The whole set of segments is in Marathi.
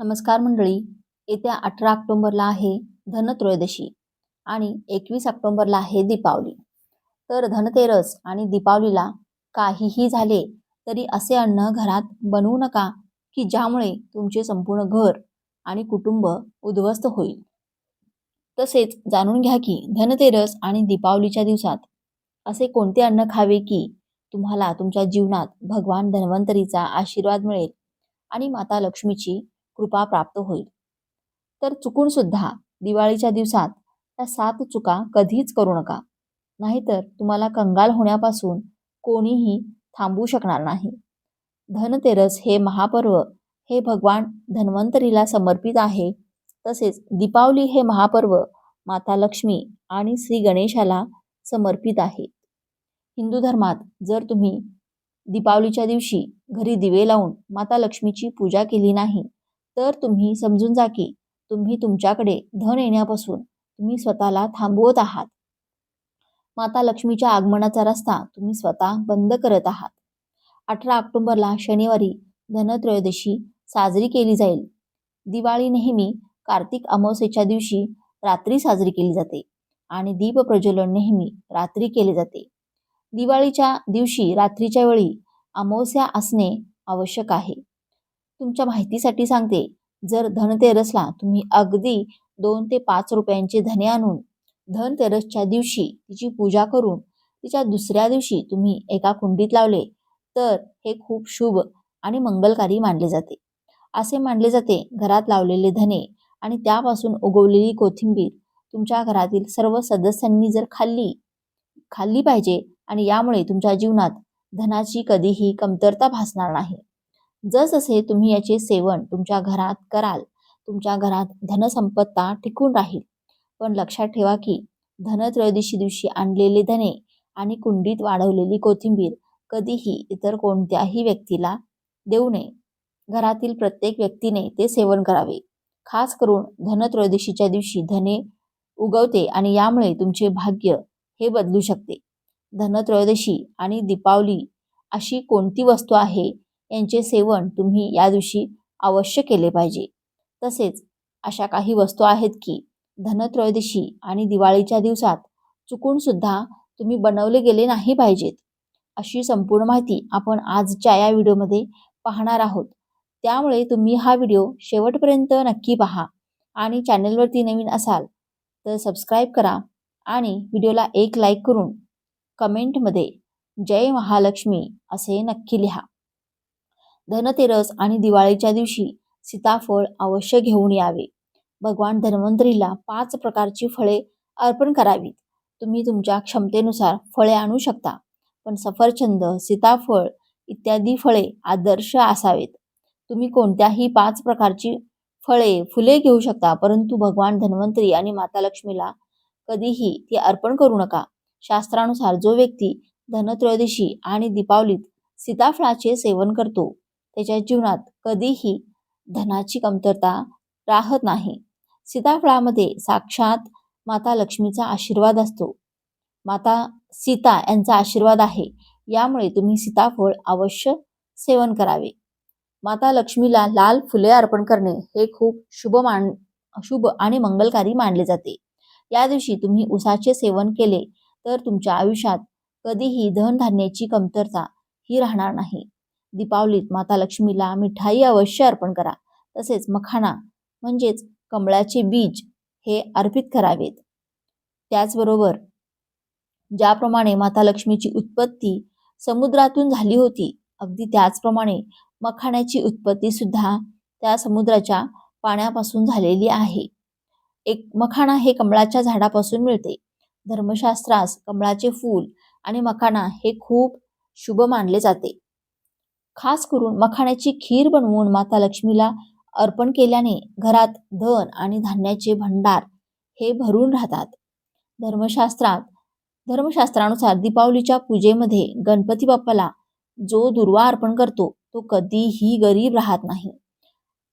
नमस्कार मंडळी. येत्या अठरा ऑक्टोंबरला आहे धनत्रयोदशी आणि एकवीस ऑक्टोंबरला आहे दीपावली. तर धनतेरस आणि दीपावलीला काहीही झाले तरी असे अन्न घरात बनवू नका की ज्यामुळे तुमचे संपूर्ण घर आणि कुटुंब उद्ध्वस्त होईल. तसेच जाणून घ्या की धनतेरस आणि दीपावलीच्या दिवसात असे कोणते अन्न खावे की तुम्हाला तुमच्या जीवनात भगवान धन्वंतरीचा आशीर्वाद मिळेल आणि माता लक्ष्मीची कृपा प्राप्त होईल. तर चुकून सुद्धा दिवाळीच्या दिवसात त्या सात चुका कधीच करू नका. नाहीतर तुम्हाला कंगाल होण्यापासून कोणीही थांबू शकणार नाही. धनतेरस हे महापर्व हे भगवान धन्वंतरीला समर्पित आहे. तसेच दीपावली हे महापर्व माता लक्ष्मी आणि श्री गणेशाला समर्पित आहे. हिंदू धर्मात जर तुम्ही दीपावलीच्या दिवशी घरी दिवे लावून माता लक्ष्मीची पूजा केली नाही तर तुम्ही समजून जा की तुम्ही तुमच्याकडे धन येण्यापासून तुम्ही स्वतःला थांबवत आहात. माता लक्ष्मीच्या आगमनाचा रस्ता तुम्ही स्वतः बंद करत आहात. अठरा ऑक्टोबरला शनिवारी धनत्रयोदशी साजरी केली जाईल. दिवाळी नेहमी कार्तिक अमावस्येच्या दिवशी रात्री साजरी केली जाते आणि दीप प्रज्वलन नेहमी रात्री केले जाते. दिवाळीच्या दिवशी रात्रीच्या वेळी अमावस्या असणे आवश्यक आहे. तुमच्या माहितीसाठी सांगते. जर धनतेरसला तुम्ही अगदी दोन ते पाच रुपयांचे धने आणून धनतेरसच्या दिवशी तिची पूजा करून तिच्या दुसऱ्या दिवशी तुम्ही एका कुंडीत लावले तर हे खूप शुभ आणि मंगलकारी मानले जाते. असे मानले जाते घरात लावलेले धने आणि त्यापासून उगवलेली कोथिंबीर तुमच्या घरातील सर्व सदस्यांनी जर खाल्ली खाल्ली पाहिजे आणि यामुळे तुमच्या जीवनात धनाची कधीही कमतरता भासणार नाही. जसजसे तुम्ही याचे सेवन तुमच्या घरात कराल तुमच्या घरात धनसंपत्ता टिकून राहील. पण लक्षात ठेवा की धनत्रयोदशी दिवशी आणलेले धने आणि कुंडीत वाढवलेली कोथिंबीर कधीही इतर कोणत्याही व्यक्तीला देऊ नये. घरातील प्रत्येक व्यक्तीने ते सेवन करावे. खास करून धनत्रयोदशीच्या दिवशी धने उगवते आणि यामुळे तुमचे भाग्य हे बदलू शकते. धनत्रयोदशी आणि दीपावली अशी कोणती वस्तू आहे यांचे सेवन तुम्ही या दिवशी अवश्य केले पाहिजे. तसेच अशा काही वस्तू आहेत की धनत्रयोदशी आणि दिवाळीच्या दिवसात चुकून सुद्धा तुम्ही बनवले गेले नाही पाहिजेत. अशी संपूर्ण माहिती आपण आजच्या या व्हिडिओमध्ये पाहणार आहोत. त्यामुळे तुम्ही हा व्हिडिओ शेवटपर्यंत नक्की पहा आणि चॅनलवरती नवीन असाल तर सबस्क्राईब करा आणि व्हिडिओला एक लाईक करून कमेंटमध्ये जय महालक्ष्मी असे नक्की लिहा. धनतेरस आणि दिवाळीच्या दिवशी सीताफळ अवश्य घेऊन यावे. भगवान धन्वंतरीला पाच प्रकारची फळे अर्पण करावीत. तुम्ही तुमच्या क्षमतेनुसार फळे आणू शकता पण सफरचंद सीताफळ इत्यादी फळे आदर्श असावेत. तुम्ही कोणत्याही पाच प्रकारची फळे फुले घेऊ शकता परंतु भगवान धन्वंतरी आणि माता लक्ष्मीला कधीही ती अर्पण करू नका. शास्त्रानुसार जो व्यक्ती धनत्रयोदशी आणि दीपावलीत सीताफळाचे सेवन करतो त्याच्या जीवनात कधीही धनाची कमतरता राहत नाही. सीताफळामध्ये साक्षात माता लक्ष्मीचा आशीर्वाद असतो. माता सीता यांचा आशीर्वाद आहे. यामुळे तुम्ही सीताफळ अवश्य सेवन करावे. माता लक्ष्मीला लाल फुले अर्पण करणे हे खूप शुभ मान शुभ आणि मंगलकारी मानले जाते. या दिवशी तुम्ही उसाचे सेवन केले तर तुमच्या आयुष्यात कधीही धनधान्याची कमतरता ही राहणार नाही. दीपावलीत माता लक्ष्मीला मिठाई अवश्य अर्पण करा. तसेच मखाना म्हणजेच कमळाचे बीज हे अर्पित करावेत. त्याचबरोबर ज्याप्रमाणे माता लक्ष्मीची उत्पत्ती समुद्रातून झाली होती अगदी त्याचप्रमाणे मखाण्याची उत्पत्ती सुद्धा त्या समुद्राच्या पाण्यापासून झालेली आहे. एक मखाणा हे कमळाच्या झाडापासून मिळते. धर्मशास्त्रास कमळाचे फूल आणि मखाना हे खूप शुभ मानले जाते. खास करून मखाण्याची खीर बनवून माता लक्ष्मीला अर्पण केल्याने घरात धन आणि धान्याचे भंडार हे भरून राहतात. धर्मशास्त्रात धर्मशास्त्रानुसार दीपावलीच्या पूजेमध्ये गणपती बाप्पाला जो दुर्वा अर्पण करतो तो कधीही गरीब राहत नाही.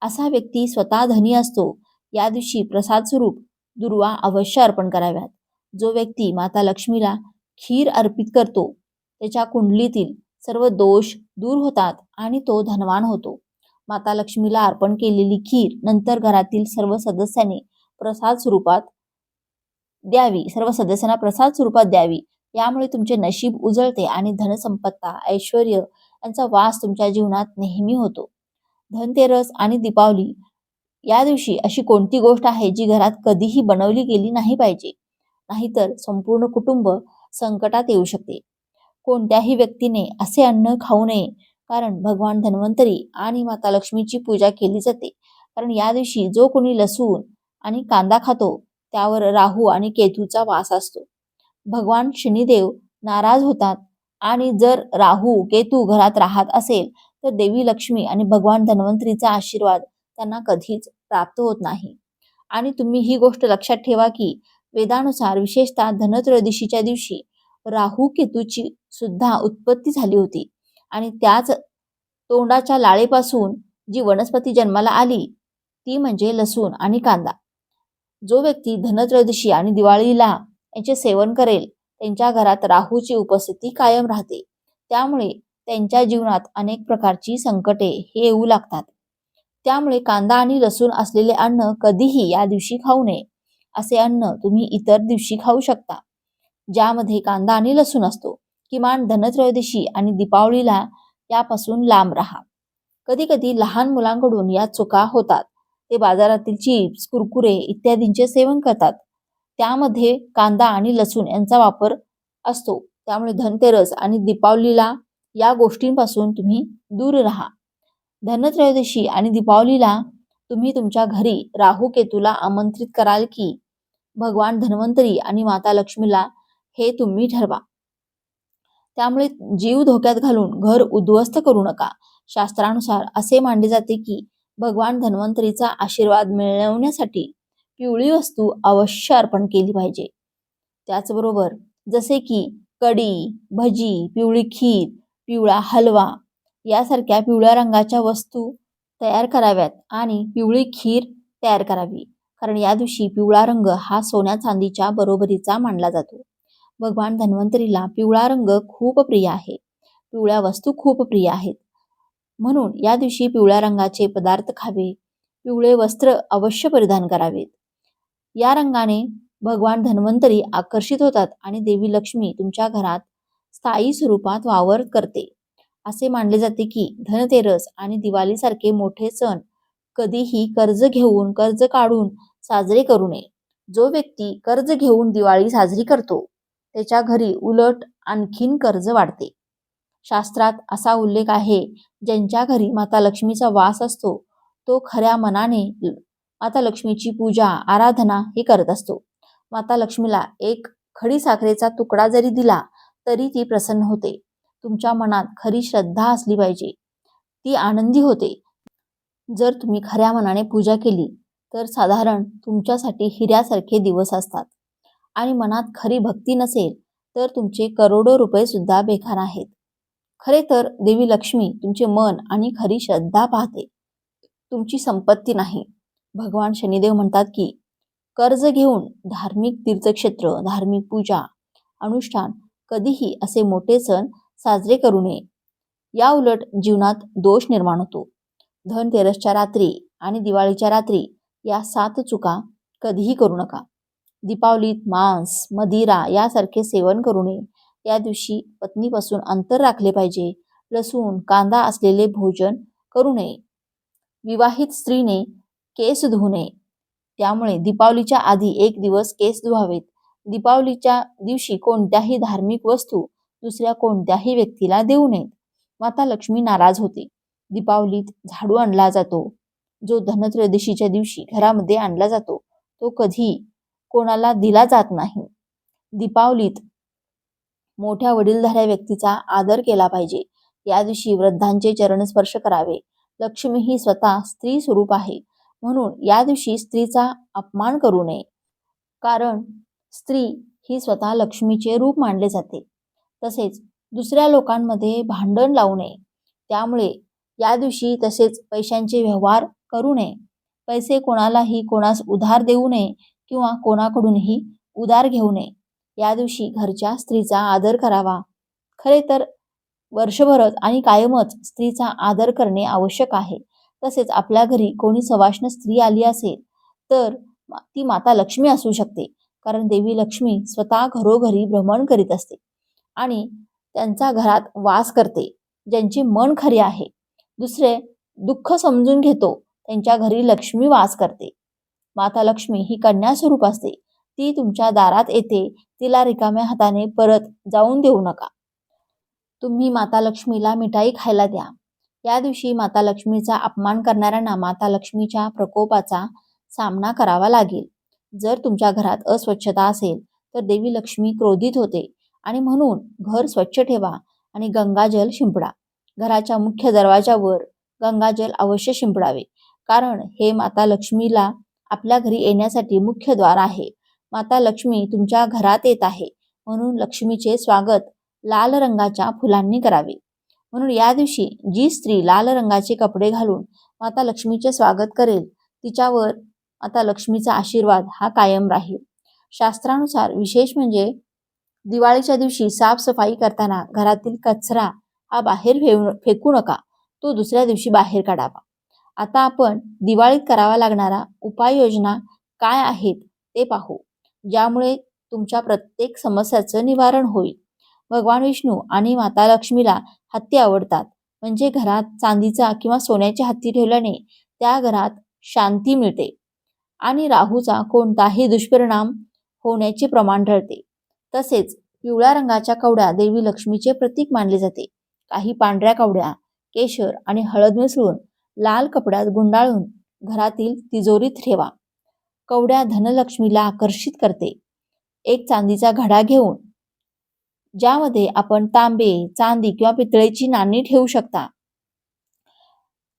असा व्यक्ती स्वतः धनी असतो या दिवशी प्रसाद स्वरूप दुर्वा अवश्य अर्पण कराव्यात. जो व्यक्ती माता लक्ष्मीला खीर अर्पित करतो त्याच्या कुंडलीतील सर्व दोष दूर होतात आणि तो धनवान होतो. माता लक्ष्मीला अर्पण केलेली खीर नंतर घरातील सर्व सदस्यांनी प्रसाद स्वरूपात द्यावी. सर्व सदस्यांना प्रसाद स्वरूपात द्यावी. यामुळे तुमचे नशीब उजळते आणि धनसंपत्ता ऐश्वर यांचा वास तुमच्या जीवनात नेहमी होतो. धनतेरस आणि दीपावली या दिवशी अशी कोणती गोष्ट आहे जी घरात कधीही बनवली गेली नाही पाहिजे? नाहीतर संपूर्ण कुटुंब संकटात येऊ शकते. कोणत्याही व्यक्तीने असे अन्न खाऊ नये. कारण भगवान धन्वंतरी आणि माता लक्ष्मीची पूजा केली जाते. कारण या दिवशी जो कोणी लसूण आणि कांदा खातो त्यावर राहू आणि केतूचा वास असतो. भगवान शनिदेव नाराज होतात आणि जर राहू केतू घरात राहत असेल तर देवी लक्ष्मी आणि भगवान धन्वंतरीचा आशीर्वाद त्यांना कधीच प्राप्त होत नाही. आणि तुम्ही ही गोष्ट लक्षात ठेवा की वेदानुसार विशेषतः धनत्रयोदशीच्या दिवशी राहू केतूची सुद्धा उत्पत्ती झाली होती. आणि त्याच तोंडाच्या लाळेपासून जी वनस्पती जन्माला आली ती म्हणजे लसूण आणि कांदा. जो व्यक्ती धनत्रयोदशी आणि दिवाळीला यांचे सेवन करेल त्यांच्या घरात राहूची उपस्थिती कायम राहते. त्यामुळे त्यांच्या जीवनात अनेक प्रकारची संकटे हे येऊ लागतात. त्यामुळे कांदा आणि लसूण असलेले अन्न कधीही या दिवशी खाऊ नये असे अन्न तुम्ही इतर दिवशी खाऊ शकता. ज्यामध्ये कांदा आणि लसूण असतो. किमान धनत्रयोदशी आणि दीपावलीला यापासून लांब राहा. कधी कधी लहान मुलांकडून या चुका होतात. ते बाजारातील चिप्स कुरकुरे इत्यादींचे सेवन करतात. त्यामध्ये कांदा आणि लसूण यांचा वापर असतो. त्यामुळे धनतेरस आणि दीपावलीला या गोष्टींपासून तुम्ही दूर राहा. धनत्रयोदशी आणि दीपावलीला तुम्ही तुमच्या घरी राहू केतूला आमंत्रित कराल की भगवान धन्वंतरी आणि माता लक्ष्मीला हे तुम्ही ठरवा. त्यामुळे जीव धोक्यात घालून घर उद्ध्वस्त करू नका. शास्त्रानुसार असे मानले जाते की भगवान धन्वंतरीचा आशीर्वाद मिळवण्यासाठी पिवळी वस्तू अवश्य अर्पण केली पाहिजे. त्याचबरोबर जसे की कडी भजी पिवळी खीर पिवळा हलवा यासारख्या पिवळ्या रंगाच्या वस्तू तयार कराव्यात आणि पिवळी खीर तयार करावी. कारण या दिवशी पिवळा रंग हा सोन्या चांदीच्या बरोबरीचा मानला जातो. भगवान धन्वंतरीला पिवळा रंग खूप प्रिय आहे. पिवळ्या वस्तू खूप प्रिय आहेत. म्हणून या दिवशी पिवळ्या रंगाचे पदार्थ खावे पिवळे वस्त्र अवश्य परिधान करावेत. या रंगाने भगवान धन्वंतरी आकर्षित होतात आणि देवी लक्ष्मी तुमच्या घरात स्थायी स्वरूपात वावर करते. असे मानले जाते की धनतेरस आणि दिवाळीसारखे मोठे सण कधीही कर्ज घेऊन कर्ज काढून साजरे करू नये. जो व्यक्ती कर्ज घेऊन दिवाळी साजरी करतो त्याच्या घरी उलट आणखीन कर्ज वाढते. शास्त्रात असा उल्लेख आहे ज्यांच्या घरी माता लक्ष्मीचा वास असतो तो खऱ्या मनाने माता लक्ष्मीची पूजा आराधना हे करत असतो. माता लक्ष्मीला एक खडी साखरेचा तुकडा जरी दिला तरी ती प्रसन्न होते. तुमच्या मनात खरी श्रद्धा असली पाहिजे. ती आनंदी होते. जर तुम्ही खऱ्या मनाने पूजा केली तर साधारण तुमच्यासाठी हिऱ्यासारखे दिवस असतात. आणि मनात खरी भक्ती नसेल तर तुमचे करोडो रुपये सुद्धा बेकार आहेत. खरे तर देवी लक्ष्मी तुमचे मन आणि खरी श्रद्धा पाहते. तुमची संपत्ती नाही. भगवान शनिदेव म्हणतात की कर्ज घेऊन धार्मिक तीर्थक्षेत्र धार्मिक पूजा अनुष्ठान कधीही असे मोठे सण साजरे करू नये. या उलट जीवनात दोष निर्माण होतो. धनतेरसच्या रात्री आणि दिवाळीच्या रात्री या सात चुका कधीही करू नका. दीपावलीत मांस मदिरा यासारखे सेवन करू नये. या दिवशी पत्नीपासून अंतर राखले पाहिजे. लसूण कांदा असलेले भोजन करू नये. विवाहित स्त्रीने केस धुऊ नये. त्यामुळे दीपावलीच्या आधी एक दिवस केस धुवावेत. दीपावलीच्या दिवशी कोणत्याही धार्मिक वस्तू दुसऱ्या कोणत्याही व्यक्तीला देऊ नयेत. माता लक्ष्मी नाराज होते. दीपावलीत झाडू आणला जातो. जो धनत्रयोदशीच्या दिवशी घरामध्ये आणला जातो तो कधी कोणाला दिला जात नाही. दीपावलीत मोठ्या वडीलधाऱ्या व्यक्तीचा आदर केला पाहिजे. या दिवशी वृद्धांचे चरण स्पर्श करावे. लक्ष्मी ही स्वतः स्त्री स्वरूप आहे. म्हणून या दिवशी स्त्रीचा अपमान करू नये. कारण स्त्री ही स्वतः लक्ष्मीचे रूप मानले जाते. तसेच दुसऱ्या लोकांमध्ये भांडण लावू नये. त्यामुळे या दिवशी तसेच पैशांचे व्यवहार करू नये. पैसे कोणालाही कोणास उधार देऊ नये. किंवा कोणाकडूनही उदार घेऊ नये. या दिवशी घरच्या स्त्रीचा आदर करावा. खरे तर वर्षभरच आणि कायमच स्त्रीचा आदर करणे आवश्यक आहे. तसेच आपल्या घरी कोणी सवाष्ण स्त्री आली असेल तर ती माता लक्ष्मी असू शकते कारण देवी लक्ष्मी स्वतः घरोघरी भ्रमण करीत असते आणि त्यांचा घरात वास करते ज्यांचे मन खरे आहे. दुसरे दुःख समजून घेतो त्यांच्या घरी लक्ष्मी वास करते. माता लक्ष्मी ही कन्या स्वरूप असते. ती तुमच्या दारात येते. तिला रिकाम्या हाताने परत जाऊन देऊ नका. तुम्ही माता लक्ष्मीला मिठाई खायला द्या. या दिवशी माता लक्ष्मीचा अपमान करणाऱ्यांना माता लक्ष्मीच्या प्रकोपाचा सामना करावा लागेल. जर तुमच्या घरात अस्वच्छता असेल तर देवी लक्ष्मी क्रोधित होते आणि म्हणून घर स्वच्छ ठेवा आणि गंगाजल शिंपडा. घराच्या मुख्य दरवाजावर गंगाजल अवश्य शिंपडावे. कारण हे माता लक्ष्मीला आपल्या घरी येण्यासाठी मुख्य द्वार आहे. माता लक्ष्मी तुमच्या घरात येत आहे. म्हणून लक्ष्मीचे स्वागत लाल रंगाच्या फुलांनी करावे. म्हणून या दिवशी जी स्त्री लाल रंगाचे कपडे घालून माता लक्ष्मीचे स्वागत करेल तिच्यावर माता लक्ष्मीचा आशीर्वाद हा कायम राहील. शास्त्रानुसार विशेष म्हणजे दिवाळीच्या दिवशी साफसफाई करताना घरातील कचरा हा बाहेर फेकू नका. तो दुसऱ्या दिवशी बाहेर काढावा. आता आपण दिवाळीत करावा लागणारा उपाययोजना काय आहेत ते पाहू. ज्यामुळे तुमच्या प्रत्येक समस्याचं निवारण होईल. भगवान विष्णू आणि माता लक्ष्मीला हत्ती आवडतात. म्हणजे घरात चांदीचा किंवा सोन्याचे हत्ती ठेवल्याने त्या घरात शांती मिळते आणि राहूचा कोणताही दुष्परिणाम होण्याचे प्रमाण ठरते तसेच पिवळ्या रंगाच्या कवड्या देवी लक्ष्मीचे प्रतीक मानले जाते. काही पांढऱ्या कवड्या केशर आणि हळद मिसळून लाल कपड्यात गुंडाळून घरातील तिजोरीत ठेवा. कवड्या धनलक्ष्मीला आकर्षित करते. एक चांदीचा घडा घेऊन ज्यामध्ये आपण तांबे चांदी किंवा पितळेची नाणी ठेवू शकता.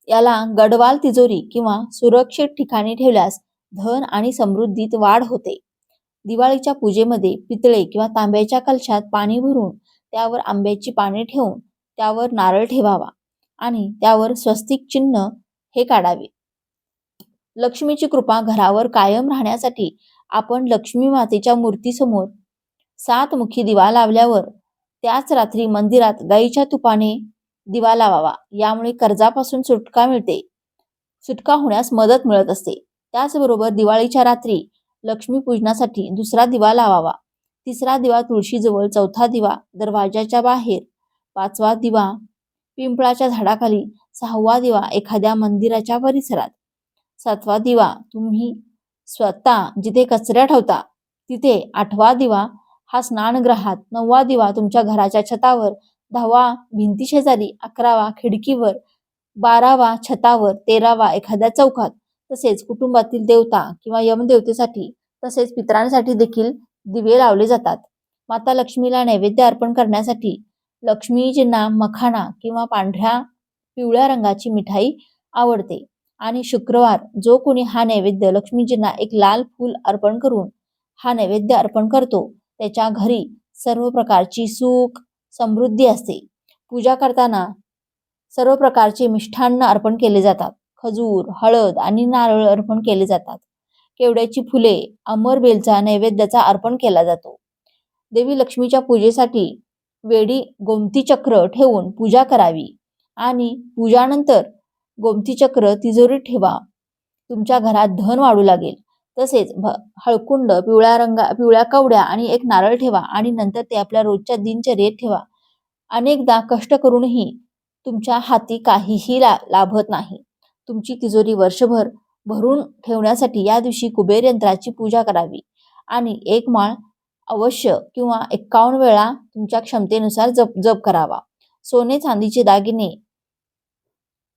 याला गडवाल तिजोरी किंवा सुरक्षित ठिकाणी ठेवल्यास धन आणि समृद्धीत वाढ होते. दिवाळीच्या पूजेमध्ये पितळे किंवा तांब्याच्या कलशात पाणी भरून त्यावर आंब्याची पाने ठेवून त्यावर नारळ ठेवावा. आणि त्यावर स्वस्तिक चिन्ह हे काढावे. लक्ष्मीची कृपा घरावर कायम राहण्यासाठी आपण लक्ष्मी मातेच्या मूर्तीसमोर सातमुखी दिवा लावल्यावर त्याच रात्री मंदिरात गाईच्या तुपाने दिवा लावावा. यामुळे कर्जापासून सुटका मिळते. सुटका होण्यास मदत मिळत असते. त्याचबरोबर दिवाळीच्या रात्री लक्ष्मी पूजनासाठी दुसरा दिवा लावावा. तिसरा दिवा तुळशीजवळ चौथा दिवा दरवाजाच्या बाहेर पाचवा दिवा पिंपळाच्या झाडाखाली सहावा दिवा एखाद्या मंदिराच्या परिसरात. सातवा दिवा तुम्ही स्वतः जिथे कचऱ्या ठेवता तिथे आठवा दिवा हा स्नानगृहात. नववा दिवा तुमच्या घराच्या छतावर दहावा भिंती शेजारी अकरावा खिडकीवर बारावा छतावर तेरावा एखाद्या चौकात. तसेच कुटुंबातील देवता किंवा यमदेवतेसाठी तसेच पितरांसाठी देखील दिवे लावले जातात. माता लक्ष्मीला नैवेद्य अर्पण करण्यासाठी लक्ष्मीजींना मखाना किंवा पांढऱ्या पिवळ्या रंगाची मिठाई आवडते. आणि शुक्रवार जो कोणी हा नैवेद्य लक्ष्मीजींना एक लाल फूल अर्पण करून हा नैवेद्य अर्पण करतो त्याच्या घरी सर्व प्रकारची सुख समृद्धी असते. पूजा करताना सर्व प्रकारचे मिष्ठान्न अर्पण केले जातात. खजूर हळद आणि नारळ अर्पण केले जातात. केवड्याची फुले अमर बेलचा नैवेद्याचा अर्पण केला जातो. देवी लक्ष्मीच्या पूजेसाठी वेडी गोमती चक्र ठेवून पूजा करावी आणि पूजानंतर गोमती चक्र तिजोरीत ठेवा. तुमच्या घरात धन वाढू लागेल. तसेच भ- हळकुंड पिवळ्या रंगा पिवळ्या कवड्या आणि एक नारळ ठेवा आणि नंतर ते आपल्या रोजच्या दिनचर्येत ठेवा. अनेकदा कष्ट करूनही तुमच्या हाती काहीही ला लाभत नाही. तुमची तिजोरी वर्षभर भरून ठेवण्यासाठी या दिवशी कुबेर यंत्राची पूजा करावी आणि एक माळ अवश्य किंवा एक्कावन्न वेळा तुमच्या क्षमतेनुसार जप जप करावा. सोने चांदीचे दागिने.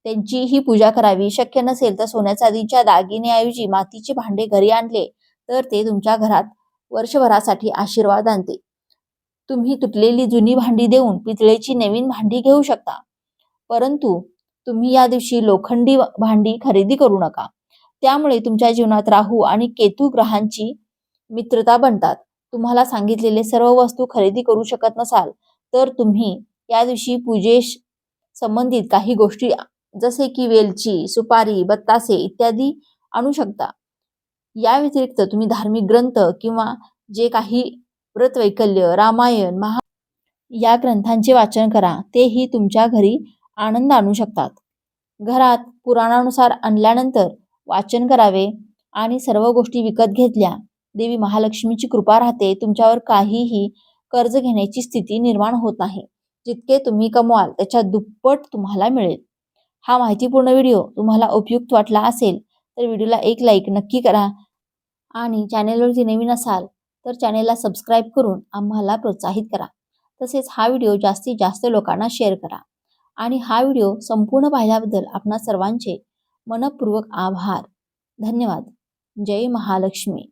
त्यांची ही पूजा करावी. शक्य नसेल तर सोन्या चांदीच्या दागिन्याऐवजी मातीचे भांडे घरी आणले तर ते तुमच्या घरात वर्षभरासाठी आशीर्वाद आणते. तुम्ही तुटलेली जुनी भांडी देऊन पितळेची नवीन भांडी घेऊ शकता. परंतु तुम्ही या दिवशी लोखंडी भांडी खरेदी करू नका. त्यामुळे तुमच्या जीवनात राहू आणि केतू ग्रहांची मित्रता बनतात. तुम्हाला सांगितलेले सर्व वस्तू खरेदी करू शकत नसाल तर तुम्ही या दिवशी पूजेश संबंधित काही गोष्टी जसे की वेलची सुपारी बत्तासे इत्यादी आणू शकता. या व्यतिरिक्त तुम्ही धार्मिक ग्रंथ किंवा जे काही व्रतवैकल्य रामायण महा या ग्रंथांचे वाचन करा तेही तुमच्या घरी आनंद आणू शकतात. घरात पुराणानुसार आणल्यानंतर वाचन करावे आणि सर्व गोष्टी विकत घेतल्या देवी महालक्ष्मीची कृपा राहते तुमच्यावर काहीही कर्ज घेण्याची स्थिती निर्माण होत नाही. जितके तुम्ही कमवाल त्याच्या दुप्पट तुम्हाला मिळेल. हा माहितीपूर्ण व्हिडिओ तुम्हाला उपयुक्त वाटला असेल तर व्हिडिओला एक लाईक नक्की करा. आणि चॅनेलवरती नवीन असाल तर चॅनेलला सबस्क्राईब करून आम्हाला प्रोत्साहित करा. तसेच हा व्हिडिओ जास्तीत जास्त लोकांना शेअर करा. आणि हा व्हिडिओ संपूर्ण पाहिल्याबद्दल आपणा सर्वांचे मनपूर्वक आभार. धन्यवाद. जय महालक्ष्मी.